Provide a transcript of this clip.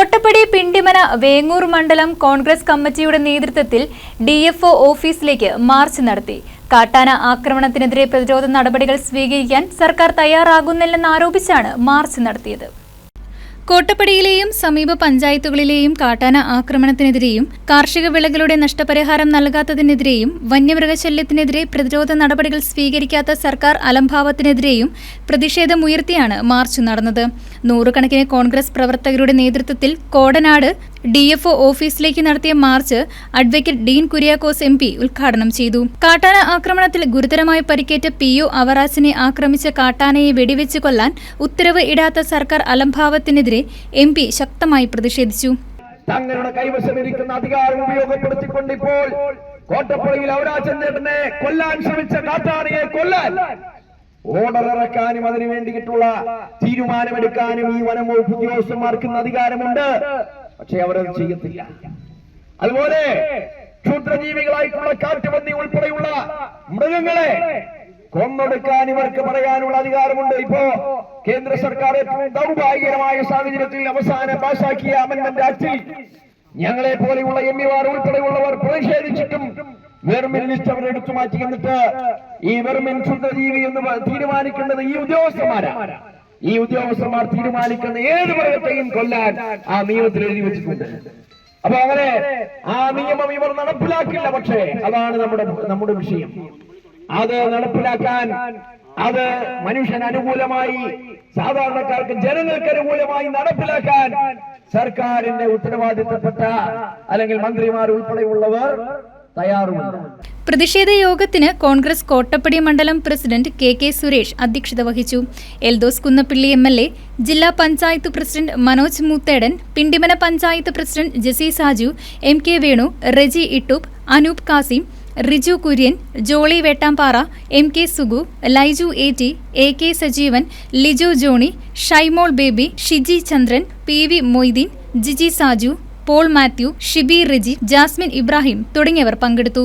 കോട്ടപ്പടി പിണ്ടിമന വേങ്ങൂർ മണ്ഡലം കോൺഗ്രസ് കമ്മിറ്റിയുടെ നേതൃത്വത്തിൽ ഡി എഫ് ഓഫീസിലേക്ക് മാർച്ച് നടത്തി. കാട്ടാന ആക്രമണത്തിനെതിരെ പ്രതിരോധ നടപടികൾ സ്വീകരിക്കാൻ സർക്കാർ തയ്യാറാകുന്നില്ലെന്നാരോപിച്ചാണ് മാർച്ച് നടത്തിയത്. കോട്ടപ്പടിയിലെയും സമീപ പഞ്ചായത്തുകളിലെയും കാട്ടാന ആക്രമണത്തിനെതിരെയും കാർഷിക വിളകളുടെ നഷ്ടപരിഹാരം നൽകാത്തതിനെതിരെയും വന്യമൃഗശല്യത്തിനെതിരെ പ്രതിരോധ നടപടികൾ സ്വീകരിക്കാത്ത സർക്കാർ അലംഭാവത്തിനെതിരെയും പ്രതിഷേധമുയർത്തിയാണ് മാർച്ച് നടന്നത്. നൂറുകണക്കിന് കോൺഗ്രസ് പ്രവർത്തകരുടെ നേതൃത്വത്തിൽ കോടനാട് ഡി എഫ് ഒ ഓഫീസിലേക്ക് നടത്തിയ march advocate Dean Kuriakose M P ഉദ്ഘാടനം ചെയ്തു. കാട്ടാന ആക്രമണത്തിൽ ഗുരുതരമായി പരിക്കേറ്റ പി ഒ അവറാസിനെ ആക്രമിച്ച കാട്ടാനയെ വെടിവെച്ച് കൊല്ലാൻ ഉത്തരവ് ഇടാത്ത സർക്കാർ അലംഭാവത്തിനെതിരെ എം പി ശക്തമായി പ്രതിഷേധിച്ചു. തങ്ങളുടെ കൈവശമിരിക്കുന്ന അധികാരം ഉപയോഗപ്പെടുത്തിക്കൊണ്ട് ഇപ്പോൾ കോട്ടപ്പള്ളിയിൽ ഔരാചന്ദ്രനെ കൊല്ലാൻ ശ്രമിച്ച കാട്ടാനയെ കൊല്ലാൻ ഓർഡർ ഇറക്കാനും അതിനു വേണ്ടിയിട്ടുള്ള തീരുമാനമെടുക്കാനും ഈ വനം വകുപ്പ് ഉദ്യോഗസ്ഥന്മാർക്ക് അധികാരമുണ്ട്. പക്ഷെ അവരത് ചെയ്യത്തില്ല. അതുപോലെ ക്ഷുദ്രജീവികളായിട്ടുള്ള കാറ്റുപന്നി ഉൾപ്പെടെയുള്ള മൃഗങ്ങളെ കൊന്നൊടുക്കാൻ ഇവർക്ക് പറയാനുള്ള അധികാരമുണ്ട്. ഇപ്പോ കേന്ദ്ര സർക്കാർ ഏറ്റവും ദൗർഭാഗ്യകരമായ സാഹചര്യത്തിൽ അവസാനം പാസാക്കിയ അമൻമെന്റ് ആക്ടിൽ ഞങ്ങളെ പോലെയുള്ള എം പിമാർ ഉൾപ്പെടെയുള്ളവർ പ്രതിഷേധിച്ചിട്ടും വെറുമിൻ ലിസ്റ്റ് അവർ എടുത്തു മാറ്റി എന്നിട്ട് ഈ വെറുമിൻ ക്ഷുദ്രജീവി എന്ന് തീരുമാനിക്കേണ്ടത് ഈ ഉദ്യോഗസ്ഥന്മാരാണ് ഈ ഉദ്യോഗസ്ഥന്മാർ തീരുമാനിക്കുന്ന ഏത് മൃഗത്തെയും കൊല്ലാൻ ആ നിയമത്തിൽ എഴുതി വെച്ചിട്ടുണ്ട്. അപ്പൊ അങ്ങനെ ആ നിയമം ഇവർ നടപ്പിലാക്കില്ല പക്ഷേ അതാണ് നമ്മുടെ നമ്മുടെ വിഷയം. അത് നടപ്പിലാക്കാൻ അത് മനുഷ്യന് അനുകൂലമായി സാധാരണക്കാർക്ക് ജനങ്ങൾക്ക് അനുകൂലമായി നടപ്പിലാക്കാൻ സർക്കാരിന്റെ ഉത്തരവാദിത്തപ്പെട്ട അല്ലെങ്കിൽ മന്ത്രിമാർ ഉൾപ്പെടെയുള്ളവർ തയ്യാറുമുണ്ട്. പ്രതിഷേധ യോഗത്തിന് കോൺഗ്രസ് കോട്ടപ്പടി മണ്ഡലം പ്രസിഡന്റ് കെ കെ സുരേഷ് അധ്യക്ഷത വഹിച്ചു. Eldhose Kunnappilly M L A ജില്ലാ panchayat president Manoj Moothedan Pindimana panchayat president Jessy Saju M K Venu Reji Ittoop Anoop Kasim Riju Kurian Jolly Vettampara M K Sugu Laiju T A K Sajeevan Liju Johny Shymol Baby Shiji Chandran P V Moideen Jiji Saju Paul Mathew Shibi Riji Jasmine Ibrahim തുടങ്ങിയവർ പങ്കെടുത്തു.